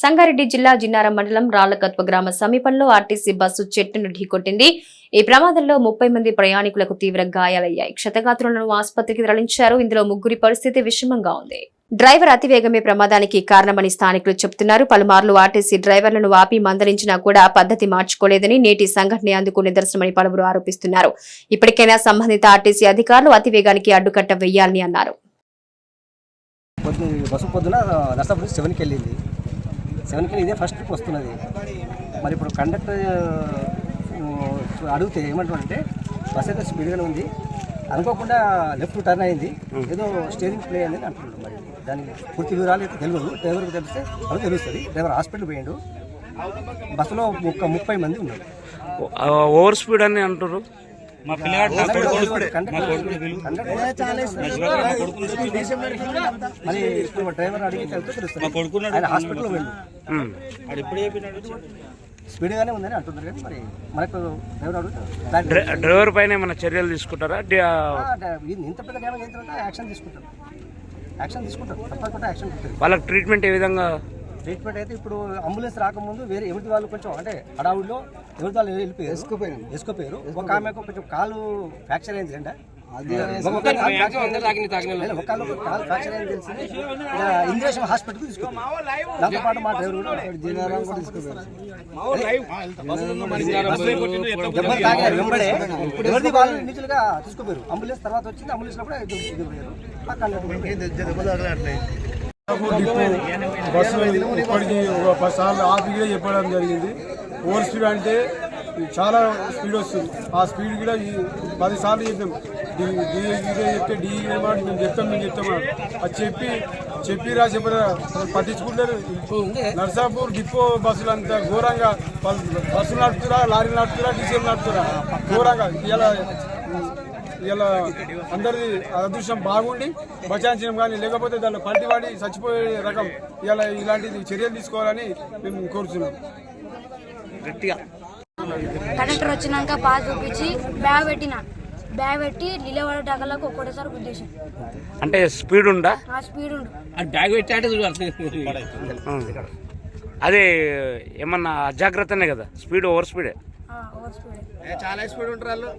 సంగారెడ్డి జిల్లా జిన్నారం మండలం రాళ్ళకత్వ గ్రామ సమీపంలో ఆర్టీసీ బస్సు చెట్టును ఢీకొట్టింది. ఈ ప్రమాదంలో ముప్పై మంది ప్రయాణికులకు తీవ్ర గాయాలయ్యాయి. క్షతగాత్రులను ఆసుపత్రికి తరలించారు. ఇందులో ముగ్గురి పరిస్థితి విషమంగా ఉంది. డ్రైవర్ అతివేగమే ప్రమాదానికి కారణమని స్థానికులు చెబుతున్నారు పలుమార్లు ఆర్టీసీ డ్రైవర్లను ఆపి మందలించినా కూడా పద్ధతి మార్చుకోలేదని నేటి సంఘటన అందుకు నిదర్శనమని పలువురు ఆరోపిస్తున్నారు. ఇప్పటికైనా సంబంధిత ఆర్టీసీ అధికారులు అతివేగానికి అడ్డుకట్ట వేయాలని అన్నారు. బస్సు పొద్దున సెవెన్కి వెళ్ళింది. సెవెన్కి వెళ్ళి ఇదే ఫస్ట్ ట్రిప్ వస్తున్నది. మరి ఇప్పుడు కండక్టర్ అడిగితే ఏమంటారంటే బస్ అయితే స్పీడ్గానే ఉంది. అనుకోకుండా లెఫ్ట్ టర్న్ అయింది. ఏదో స్టీరింగ్ ప్లే అయింది అంటున్నాడు మరి. దానికి పూర్తి వివరాలు అయితే తెలియదు. డ్రైవర్కి తెలిస్తే అది తెలుస్తుంది. డ్రైవర్ హాస్పిటల్ పోయిండు. బస్సులో ఒక ముప్పై మంది ఉన్నారు. ఓవర్ స్పీడ్ అని అంటారు మరి ఇప్పుడు డ్రైవర్ అడిగి తెలిస్తే తెలుస్తుంది. ఆయన హాస్పిటల్లో పోయిండు ఉమ్. స్పీడ్ గానే ఉందని అంటున్నారు కానీ మరి మనకు డ్రైవర్ అడుగుతారు డ్రై- డ్రైవర్ పైన ఏమైనా చర్యలు తీసుకుంటారా? ఇంత పెద్ద డ్యామేజ్ అయిన తర్వాత యాక్షన్ తీసుకుంటారు. యాక్షన్ తీసుకుంటారు. తప్పకుండా యాక్షన్ వాళ్ళకి ట్రీట్మెంట్ ఏ విధంగా ట్రీట్మెంట్ అయితే ఇప్పుడు అంబులెన్స్ రాకముందు వేరే ఎవరి వాళ్ళు కొంచెం అంటే హడావుడిలో ఎవరి వాళ్ళు వెళ్ళిపోయారు? వేసుకోపోయారు వేసుకోపోయారు. ఒక ఆమెకు కొంచెం కాలు ఫ్రాక్చర్ అయింది ఇక ఇంద్రేశ్వరం తీసుకుపోయారు. దాంతో పాటు మా డ్రైవర్ కూడా జీనారాం కూడా తీసుకుపోయారు. వాళ్ళు ఇండివిజువల్గా తీసుకుపోయారు? అంబులెన్స్ తర్వాత వచ్చింది అంబులెన్స్లో కూడా బస్సు ఇప్పటికి ఒక పది సార్లు ఆపిగా చెప్పడం జరిగింది. ఓవర్ స్పీడ్ అంటే చాలా స్పీడ్ వస్తుంది. ఆ స్పీడ్ కూడా పది సార్లు చెప్పాం. డిఏ చెప్తే డి మాట మేము చెప్తాం మేము చెప్తాం అది చెప్పి చెప్పి రాసి పట్టించుకుంటారు నర్సాపూర్ డిపో బస్సులు అంత ఘోరంగా వాళ్ళు బస్సులు నడుపుతురా లారీలు నడుపుతురా డీజిల్ నడుపుతురా? ఘోరంగా. ఇలా ఇలా అందరిది అదృష్టం బాగుండి బచాయించడం కానీ లేకపోతే దానిలో పల్టీ వాడి చచ్చిపోయే రకం. ఇలా ఇలాంటిది చర్యలు తీసుకోవాలని మేము కోరుతున్నాం కండక్టర్ వచ్చినాక పాస్ చూపించి బ్యాగ్ పెట్టిన. బ్యాగ్ పెట్టి నిలబడే టగలకు ఒక్కటేసారి గుద్దేసి అంటే స్పీడ్ ఉందా? ఆ స్పీడ్ ఉండు. ఉమ్. అదే ఏమన్నా అజాగ్రత్తనే కదా స్పీడ్ ఓవర్ స్పీడ్. చాలా స్పీడ్ ఉంటారు వాళ్ళు.